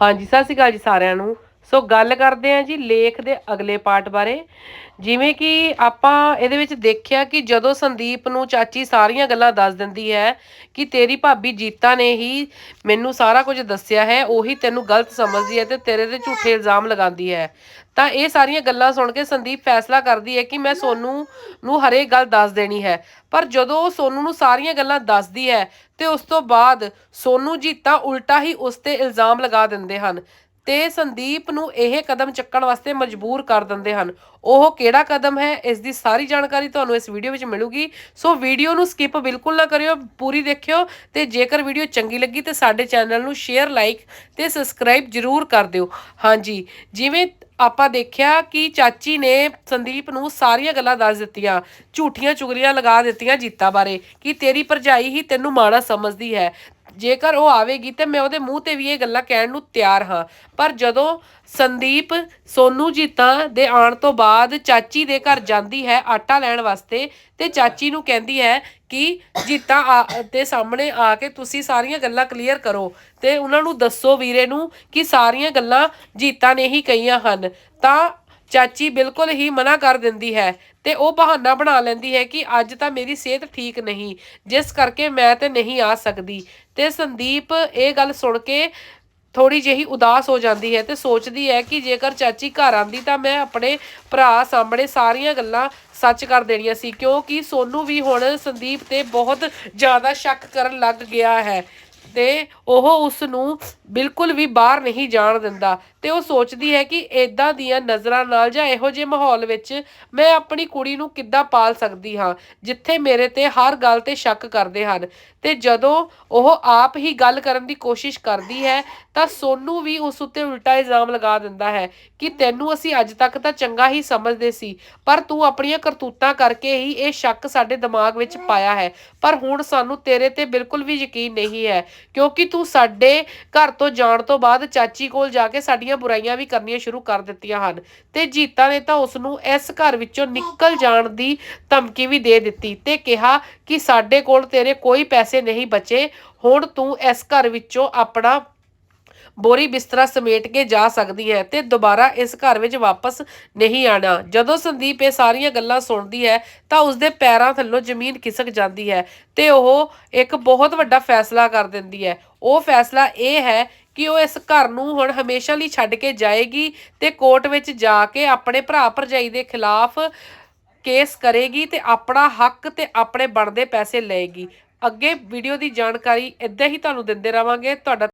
ਹਾਂਜੀ ਸਤਿ ਸ਼੍ਰੀ ਅਕਾਲ ਜੀ ਸਾਰਿਆਂ ਨੂੰ। ਸੋ ਗੱਲ ਕਰਦੇ ਹਾਂ ਜੀ ਲੇਖ ਦੇ ਅਗਲੇ ਪਾਰਟ ਬਾਰੇ। ਜਿਵੇਂ ਕਿ ਆਪਾਂ ਇਹਦੇ ਵਿੱਚ ਦੇਖਿਆ ਕਿ ਜਦੋਂ ਸੰਦੀਪ ਨੂੰ ਚਾਚੀ ਸਾਰੀਆਂ ਗੱਲਾਂ ਦੱਸ ਦਿੰਦੀ ਹੈ ਕਿ ਤੇਰੀ ਭਾਬੀ ਜੀਤਾ ਨੇ ਹੀ ਮੈਨੂੰ ਸਾਰਾ ਕੁਝ ਦੱਸਿਆ ਹੈ, ਉਹੀ ਤੈਨੂੰ ਗਲਤ ਸਮਝਦੀ ਹੈ ਤੇ ਤੇਰੇ ਤੇ ਝੂਠੇ ਇਲਜ਼ਾਮ ਲਗਾਉਂਦੀ ਹੈ। ਤਾਂ ਇਹ ਸਾਰੀਆਂ ਗੱਲਾਂ ਸੁਣ ਕੇ ਸੰਦੀਪ ਫੈਸਲਾ ਕਰਦੀ ਹੈ ਕਿ ਮੈਂ ਸੋਨੂੰ ਨੂੰ ਹਰੇਕ ਗੱਲ ਦੱਸ ਦੇਣੀ ਹੈ। ਪਰ ਜਦੋਂ ਉਹ ਸੋਨੂੰ ਨੂੰ ਸਾਰੀਆਂ ਗੱਲਾਂ ਦੱਸਦੀ ਹੈ ਤੇ ਉਸ ਤੋਂ ਬਾਅਦ ਸੋਨੂੰ ਜੀਤਾ ਉਲਟਾ ਹੀ ਉਸ ਤੇ ਇਲਜ਼ਾਮ ਲਗਾ ਦਿੰਦੇ ਹਨ। ਤੇ ਸੰਦੀਪ ਨੂੰ ਇਹ ਕਦਮ ਚੱਕਣ ਵਾਸਤੇ ਮਜਬੂਰ ਕਰ ਦਿੰਦੇ ਹਨ। ਉਹ ਕਿਹੜਾ ਕਦਮ ਹੈ, ਇਸ ਦੀ ਸਾਰੀ ਜਾਣਕਾਰੀ ਤੁਹਾਨੂੰ ਇਸ ਵੀਡੀਓ ਵਿੱਚ ਮਿਲੂਗੀ। ਸੋ ਵੀਡੀਓ ਨੂੰ ਸਕਿਪ ਬਿਲਕੁਲ ਨਾ ਕਰਿਓ, ਪੂਰੀ ਦੇਖਿਓ ਤੇ ਜੇਕਰ ਵੀਡੀਓ ਚੰਗੀ ਲੱਗੀ ਤੇ ਸਾਡੇ ਚੈਨਲ ਨੂੰ ਸ਼ੇਅਰ, ਲਾਈਕ ਤੇ ਸਬਸਕ੍ਰਾਈਬ ਜਰੂਰ ਕਰ ਦਿਓ। ਹਾਂਜੀ, ਜਿਵੇਂ ਆਪਾਂ ਦੇਖਿਆ ਕਿ ਚਾਚੀ ਨੇ ਸੰਦੀਪ ਨੂੰ ਸਾਰੀਆਂ ਗੱਲਾਂ ਦੱਸ ਦਿੱਤੀਆਂ, ਝੂਠੀਆਂ ਚੁਗਲੀਆਂ ਲਗਾ ਦਿੱਤੀਆਂ ਜੀਤਾ ਬਾਰੇ ਕਿ ਤੇਰੀ ਭਰਜਾਈ ਹੀ ਤੈਨੂੰ ਮਾੜਾ ਸਮਝਦੀ ਹੈ। ਜੇਕਰ ਉਹ ਆਵੇਗੀ ਤੇ ਮੈਂ ਉਹਦੇ ਮੂੰਹ ਤੇ ਵੀ ਇਹ ਗੱਲਾਂ ਕਹਿਣ ਨੂੰ ਤਿਆਰ ਹਾਂ। ਪਰ ਜਦੋਂ ਸੰਦੀਪ ਸੋਨੂ ਜੀਤਾ ਦੇ ਆਉਣ ਤੋਂ ਬਾਅਦ ਚਾਚੀ ਦੇ ਘਰ ਜਾਂਦੀ ਹੈ ਆਟਾ ਲੈਣ ਵਾਸਤੇ ਤੇ ਚਾਚੀ ਨੂੰ ਕਹਿੰਦੀ ਹੈ ਕਿ ਜੀਤਾ ਆ- ਦੇ ਸਾਹਮਣੇ ਆ ਕੇ ਤੁਸੀਂ ਸਾਰੀਆਂ ਗੱਲਾਂ ਕਲੀਅਰ ਕਰੋ ਤੇ ਉਹਨਾਂ ਨੂੰ ਦੱਸੋ ਵੀਰੇ ਨੂੰ ਕਿ ਸਾਰੀਆਂ ਗੱਲਾਂ ਜੀਤਾ ਨੇ ਹੀ ਕਹੀਆਂ ਹਨ। ਤਾਂ ਚਾਚੀ ਬਿਲਕੁਲ ਹੀ ਮਨਾ ਕਰ ਦਿੰਦੀ ਹੈ ਤੇ ਉਹ ਬਹਾਨਾ ਬਣਾ ਲੈਂਦੀ ਹੈ ਕਿ ਅੱਜ ਤਾਂ ਮੇਰੀ ਸਿਹਤ ਠੀਕ ਨਹੀਂ, ਜਿਸ ਕਰਕੇ ਮੈਂ ਤੇ ਨਹੀਂ ਆ ਸਕਦੀ। ਤੇ ਸੰਦੀਪ ਇਹ ਗੱਲ ਸੁਣ ਕੇ ਥੋੜੀ ਜਿਹੀ ਉਦਾਸ ਹੋ ਜਾਂਦੀ ਹੈ ਤੇ ਸੋਚਦੀ ਹੈ ਕਿ ਜੇਕਰ ਚਾਚੀ ਘਰ ਆਂਦੀ ਤਾਂ ਮੈਂ ਆਪਣੇ ਭਰਾ ਸਾਹਮਣੇ ਸਾਰੀਆਂ ਗੱਲਾਂ ਸੱਚ ਕਰ ਦੇਣੀਆਂ ਸੀ, ਕਿਉਂਕਿ ਸੋਨੂੰ ਵੀ ਹੁਣ ਸੰਦੀਪ ਤੇ ਬਹੁਤ ਜ਼ਿਆਦਾ ਸ਼ੱਕ ਕਰਨ ਲੱਗ ਗਿਆ ਹੈ ਤੇ ਉਹ ਉਸ ਨੂੰ ਬਿਲਕੁਲ ਵੀ ਬਾਹਰ ਨਹੀਂ ਜਾਣ ਦਿੰਦਾ। ਤੇ ਉਹ ਸੋਚਦੀ ਹੈ ਕਿ ਇਦਾਂ ਦੀਆਂ ਨਜ਼ਰਾਂ ਨਾਲ ਜਾਂ ਇਹੋ ਜਿਹੇ ਮਾਹੌਲ ਵਿੱਚ ਮੈਂ ਆਪਣੀ ਕੁੜੀ ਨੂੰ ਕਿੱਦਾਂ ਪਾਲ ਸਕਦੀ ਹਾਂ, ਜਿੱਥੇ ਮੇਰੇ ਤੇ ਹਰ ਗੱਲ ਤੇ ਸ਼ੱਕ ਕਰਦੇ ਹਨ। ਤੇ ਜਦੋਂ ਉਹ ਆਪ ਹੀ ਗੱਲ ਕਰਨ ਦੀ ਕੋਸ਼ਿਸ਼ ਕਰਦੀ ਹੈ, ਤਾਂ ਸੋਨੂੰ ਵੀ ਉਸ ਉੱਤੇ ਉਲਟਾ ਇਲਜ਼ਾਮ ਲਗਾ ਦਿੰਦਾ ਹੈ ਕਿ ਤੈਨੂੰ ਅਸੀਂ ਅੱਜ ਤੱਕ ਤਾਂ ਚੰਗਾ ਹੀ ਸਮਝਦੇ ਸੀ, ਪਰ ਤੂੰ ਆਪਣੀਆਂ ਕਰਤੂਤਾਂ ਕਰਕੇ ਹੀ ਇਹ ਸ਼ੱਕ ਸਾਡੇ ਦਿਮਾਗ ਵਿੱਚ ਪਾਇਆ ਹੈ। ਪਰ ਹੁਣ ਸਾਨੂੰ ਤੇਰੇ ਤੇ ਬਿਲਕੁਲ ਵੀ ਯਕੀਨ ਨਹੀਂ ਹੈ, ਕਿਉਂਕਿ ਤੂੰ ਸਾਡੇ ਘਰ ਤੋਂ ਜਾਣ ਤੋਂ ਬਾਅਦ ਚਾਚੀ ਕੋਲ ਜਾ ਕੇ ਸਾਡੀਆਂ ਬੁਰਾਈਆਂ ਵੀ ਕਰਨੀਆਂ ਸ਼ੁਰੂ ਕਰ ਦਿੱਤੀਆਂ ਹਨ ਤੇ ਜੀਤਾ ਨੇ ਤਾਂ ਉਸ ਨੂੰ ਇਸ ਘਰ ਵਿੱਚੋਂ ਨਿਕਲ ਜਾਣ ਦੀ ਧਮਕੀ ਵੀ ਦੇ ਦਿੱਤੀ ਤੇ ਕਿਹਾ ਕਿ ਸਾਡੇ ਕੋਲ ਤੇਰੇ ਕੋਈ ਪੈਸੇ ਨਹੀਂ ਬਚੇ, ਹੁਣ ਤੂੰ ਇਸ ਘਰ ਵਿੱਚੋਂ ਆਪਣਾ ਬੋਰੀ ਬਿਸਤਰਾ ਸਮੇਟ ਕੇ ਜਾ ਸਕਦੀ ਹੈ ਤੇ ਦੁਬਾਰਾ ਇਸ ਘਰ ਵਿੱਚ ਵਾਪਸ ਨਹੀਂ ਆਣਾ। ਜਦੋਂ ਸੰਦੀਪ ਇਹ ਸਾਰੀਆਂ ਗੱਲਾਂ ਸੁਣਦੀ ਹੈ, ਤਾਂ ਉਸਦੇ ਪੈਰਾਂ ਥੱਲੋਂ ਜ਼ਮੀਨ ਖਿਸਕ ਜਾਂਦੀ ਹੈ ਤੇ ਉਹ ਇੱਕ ਬਹੁਤ ਵੱਡਾ ਫੈਸਲਾ ਕਰ ਦਿੰਦੀ ਹੈ। ਉਹ ਫੈਸਲਾ ਇਹ ਹੈ ਕਿ ਉਹ ਇਸ ਘਰ ਨੂੰ ਹੁਣ ਹਮੇਸ਼ਾ ਲਈ ਛੱਡ ਕੇ ਜਾਏਗੀ ਤੇ ਕੋਰਟ ਵਿੱਚ ਜਾ ਕੇ ਆਪਣੇ ਭਰਾ ਭਰਜਾਈ ਦੇ ਖਿਲਾਫ ਕੇਸ ਕਰੇਗੀ ਤੇ ਆਪਣਾ ਹੱਕ ਤੇ ਆਪਣੇ ਬਣਦੇ ਪੈਸੇ ਲਏਗੀ। ਅੱਗੇ ਵੀਡੀਓ ਦੀ ਜਾਣਕਾਰੀ ਇਦਾਂ ਹੀ ਤੁਹਾਨੂੰ ਦਿੰਦੇ ਰਵਾਂਗੇ। ਤੁਹਾਡਾ